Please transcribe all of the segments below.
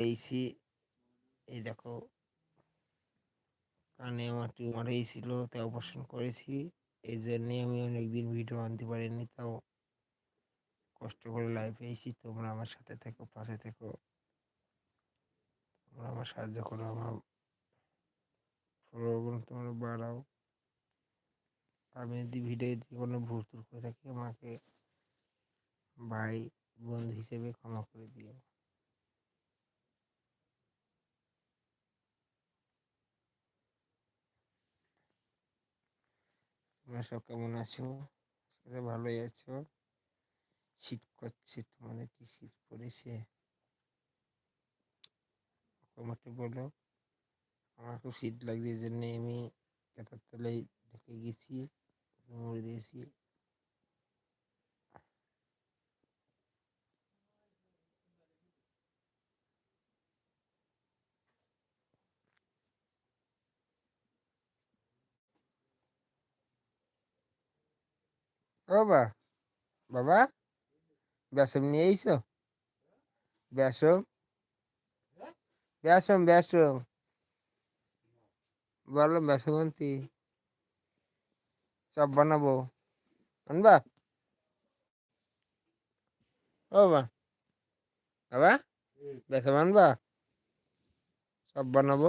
পেয়েছি। এই দেখো। কানে আমার টিউমার হয়েছিল, তা অপারেশন করেছি। এই জন্যে আমি অনেকদিন ভিডিও আনতে পারিনি, তাও কষ্ট করে লাইভ পেয়েছি। তোমরা আমার সাথে থেকো, পাশে থেকো। তোমরা আমার সাহায্য করো, আমার ফলোগুলো তোমরা বাড়াও। আমি যদি ভিডিওতে কোনো ভুল করে থাকি, আমাকে ভাই, বন্ধু হিসেবে ক্ষমা করে দিও। তোমরা সব কেমন আছো? ভালোই আছো। শীত করছে, তোমাদের কি শীত পড়েছে? কমেন্টে বলো। আমার খুব শীত লাগছে, এই জন্যে আমি কেতার তলায় ঢুকে গেছি মরে দিয়েছি। ও বাবা বাবা বেসম নিয়ে এইছো বেসম বেসম বেসম বলো বেসমন্তি সব বানাবো আনবা ও বাবা বাবা বেসম আনবা সব বানাবো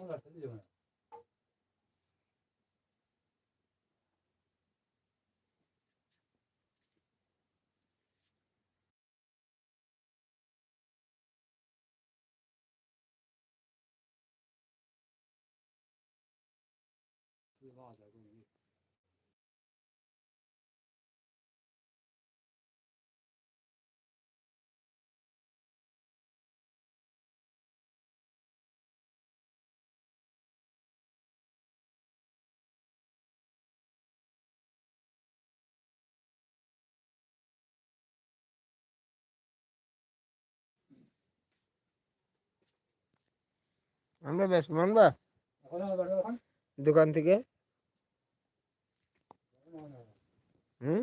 弄到什么地方？আনবা বেশ মানবা? দোকান থেকে? হুম?